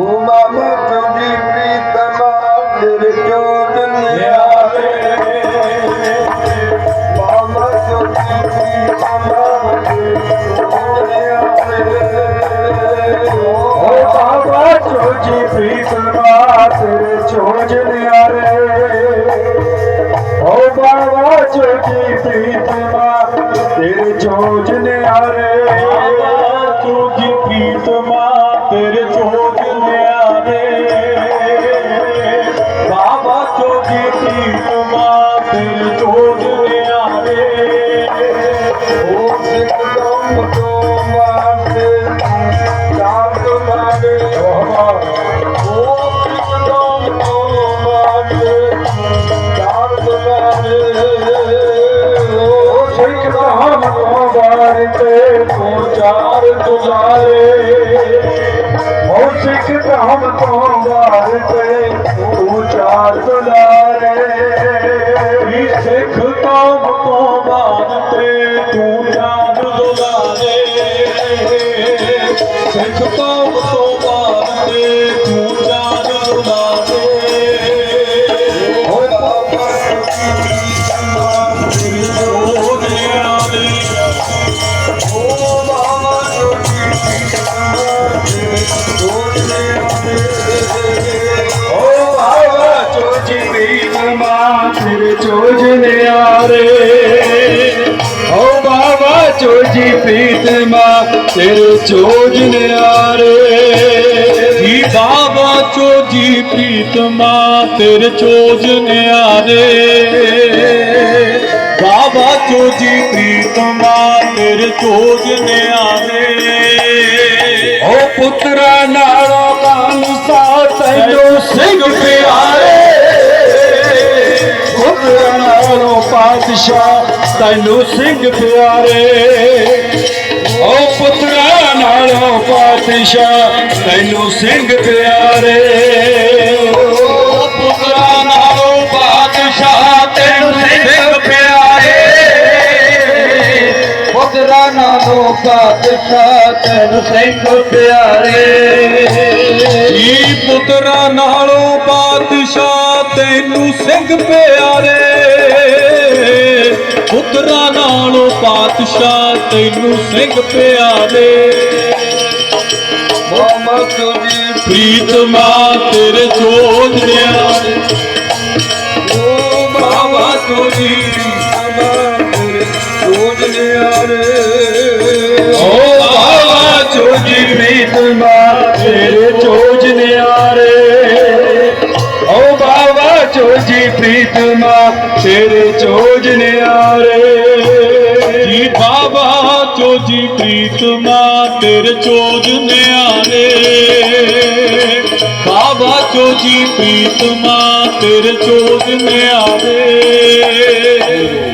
ਮਾਮਾ ਤੁਝੀ ਪ੍ਰੀਤਮਾ ਤੇਰੇ ਜੋਤ ਨਿਆਰੇ। ਮਾਮਾ ਤੁਝੀ ਪ੍ਰੀਤਮਾ ਓ ਬਾਬਾ ਚੋਜੀ ਪ੍ਰੀਤਮਾ ਤੇਰੇ ਚੋਜ ਨਿਆਰੇ। ਓ ਬਾਬਾ ਚੋਜੀ ਪ੍ਰੀਤਮਾ ਤੇਰੇ ਚੋਜ ਨਿਆਰੇ। ਚੋਜੀ ਪ੍ਰੀਤਮਾ ਸਿੱਖ ਦਮ ਤੋਂ ਮਾਰਦੇ ਚਾਰ ਤੁਮਾਰੇ ਓ ਸਿੱਖ ਦਮ ਤੋਂ ਮਾਰਦੇ ਚਾਰ ਤੁਮਾਰੇ ਸਿੱਖ ਧਾਮ ਤੋਂ ਬਾਰ ਤੇ ਤੂੰ ਹੋ ਦੁਲਾਰੇ ਓ ਬਾਬਾ ਤੁਝੀ ਪ੍ਰੀਤਮਾ ਤੇਰੇ ਜੋਤ ਨਿਆਰੇ ਓ ਮਾਮਾ ਤੁਝੀ ਪ੍ਰੀਤਮਾ ਤੇਰੇ ਜੋਤ ਨਿਆਰੇ ਓ ਬਾਬਾ ਚੋਜੀ ਪ੍ਰੀਤਮਾ ਤੇਰੇ ਚੋਜ ਨਿਆਰੇ ਓ ਬਾਬਾ ਚੋਜੀ ਪ੍ਰੀਤਮਾ ਤੇਰੇ ਚੋਜ ਨਿਆਰੇ। ਜੀ ਬਾਬਾ ਚੋਜੀ ਪ੍ਰੀਤਮਾ ਤੇਰੇ ਚੋਜ ਨਿਆਰੇ। ਬਾਬਾ ਚੋਜੀ ਪ੍ਰੀਤਮਾ ਤੇਰੇ ਚੋਜ ਨਿਆਰੇ। ਓ ਪੁੱਤਰਾ ਨਾਲ ਪਾਤਸ਼ਾਹ ਤੈਨੂੰ ਸਿੰਘ ਪਿਆਰੇ। ਓ ਪੁੱਤਰਾ ਨਾਲੋਂ ਪਾਤਸ਼ਾਹ ਤੈਨੂੰ ਸਿੰਘ ਪਿਆਰੇ। ਓ ਪੁੱਤਰਾ ਨਾਲੋਂ ਪਾਤਸ਼ਾਹ ਤੈਨੂੰ ਸਿੰਘ ਪਿਆਰੇ। ਪੁੱਤਰਾ ਨਾਲੋਂ ਪਾਤਸ਼ਾਹ ਤੈਨੂੰ ਸਿੰਘ ਪਿਆਰੇ ਜੀ ਪੁੱਤਰਾ ਨਾਲੋਂ ਪਾਤਸ਼ਾਹ ਤੈਨੂੰ ਸਿੰਘ ਪਿਆਰੇ। ਪੁੱਤਰਾ ਨਾਲੋਂ ਪਾਤਸ਼ਾਹ ਤੈਨੂੰ ਸਿੰਘ ਪਿਆਰੇ। ਮੁਹੰਮਦ ਤੁਝੀ ਪ੍ਰੀਤਮਾ ਤੇਰੇ ਚੋਜ ਨਿਆਰੇ। ਓ ਬਾਬਾ ਤੇਰੇ ਜੀ ਪ੍ਰੀਤ ਮਾ, ਤੇਰੇ ਚੋਜ ਨਿਆਰੇ। ਜੀ ਬਾਬਾ ਚੋਜੀ ਪ੍ਰੀਤ ਪ੍ਰੀਤਮਾ ਤੇਰੇ ਚੋਜ ਨਿਆਰੇ। ਬਾਬਾ ਚੋਜੀ ਪ੍ਰੀਤਮਾ ਤੇਰੇ ਚੋਜ ਨਿਆਰੇ।